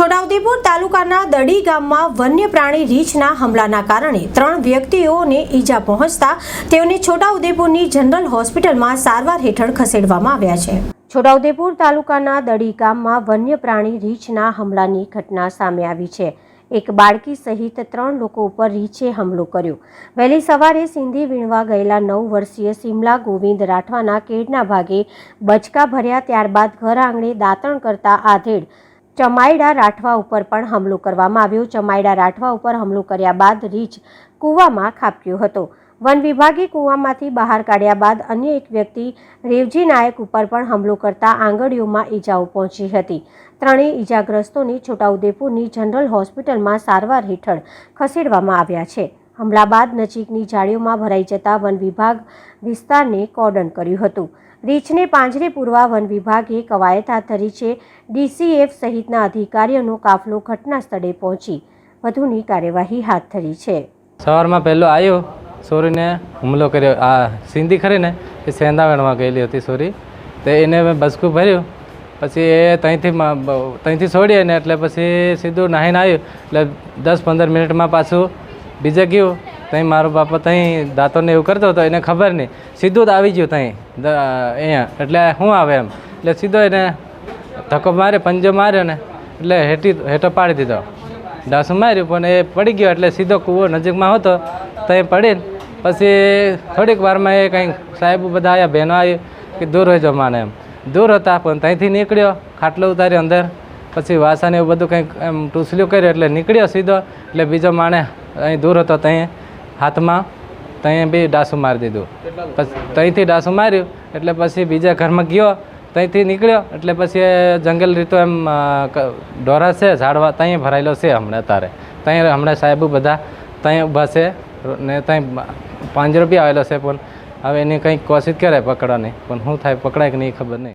છોટાઉદેપુર તાલુકાના દડી ગામમાં વન્ય પ્રાણી રીંછના હમલાના કારણે ત્રણ વ્યક્તિઓને ઈજા પહોંચતા તેઓને છોટાઉદેપુરની જનરલ હોસ્પિટલમાં સારવાર હેઠળ ખસેડવામાં આવ્યા છે. છોટાઉદેપુર તાલુકાના દડી ગામમાં વન્ય પ્રાણી રીંછના હમલાની ઘટના સામે આવી છે. એક બાળકી સહિત ત્રણ લોકો ઉપર રીંછે હુમલો કર્યો. વહેલી સવારે સિંધી વીણવા ગયેલા નવ વર્ષીય સિમલા ગોવિંદ રાઠવાના કેડના ભાગે બચકા ભર્યા ત્યારબાદ ઘર આંગણે દાંતણ કરતા આધેડ ચમાયડા રાઠવા ઉપર પણ હુમલો કરવામાં આવ્યો. ચમાયડા રાઠવા ઉપર હુમલો કર્યા બાદ રીછ કૂવામાં ખાબક્યો હતો. વન વિભાગે કૂવામાંથી બહાર કાઢ્યા બાદ અન્ય એક વ્યક્તિ રેવજી નાયક ઉપર પણ હુમલો કરતા આંગળીઓમાં ઈજાઓ પહોંચી હતી. ત્રણેય ઈજાગ્રસ્તોને છોટાઉદેપુરની જનરલ હોસ્પિટલમાં સારવાર હેઠળ ખસેડવામાં આવ્યા છે. હુમલા બાદ નજીકની જાળીઓમાં ભરાઈ જતા વન વિભાગ વિસ્તારને કોર્ડન કર્યું હતું. રીછને પાંજરે પૂરવા વન વિભાગે કવાયત હાથ ધરી છે. ડીસીએફ સહિતના અધિકારીઓનો કાફલો ઘટના સ્થળે પહોંચી વધુની કાર્યવાહી હાથ ધરી છે. સવારમાં પહેલો આવ્યો સોરીને હુમલો કર્યો. આ સિંધી ખરી ને એ સેંદાવણમાં ગયેલી હતી સોરી. તો એને મેં બસકું ભર્યું. પછી એ ત્યાંથી ત્યાંથી છોડીએ ને એટલે પછી સીધું નાહીને આવ્યું. એટલે દસ પંદર મિનિટમાં પાછું બીજે ગયું ત્યાં મારો બાપા ત્યાં દાંતોને એવું કરતો હતો, એને ખબર નહીં સીધું જ આવી ગયું ત્યાં અહીંયા. એટલે શું આવે એમ? એટલે સીધો એને ધક્કો માર્યો પંજો માર્યો ને, એટલે હેઠી હેઠો પાડી દીધો. ડાસું માર્યું, પણ એ પડી ગયો, એટલે સીધો કૂવો નજીકમાં હતો ત્યાં પડીને પછી થોડીક વારમાં એ કંઈક સાહેબ બધા આવ્યા બહેનો આવી કે દૂર હોય જો માને એમ. દૂર હતા, પણ ત્યાંથી નીકળ્યો, ખાટલો ઉતાર્યો અંદર, પછી વાસણ એવું બધું કંઈક એમ ટૂસલ્યું કર્યું, એટલે નીકળ્યો સીધો, એટલે બીજો માણે અહીં દૂર હતો ત્યાં હાથમાં ત્યાં બી ડાસું મારી દીધું. પછી ત્યાંથી ડાસું માર્યું એટલે પછી બીજા ઘરમાં ગયો ત્યાંથી નીકળ્યો એટલે પછી જંગલ રીતો એમ ઢોરા છે ઝાડવા ત્યાં ભરાયેલો છે હમણાં તારે. ત્યાં હમણાં સાહેબો બધા ત્યાં ઊભા છે ને ત્યાં પાંજરો બી આવેલો છે પણ હવે એની કંઈક કોશિશ કરે પકડવાની પણ શું થાય પકડાય કે નહીં ખબર નહીં.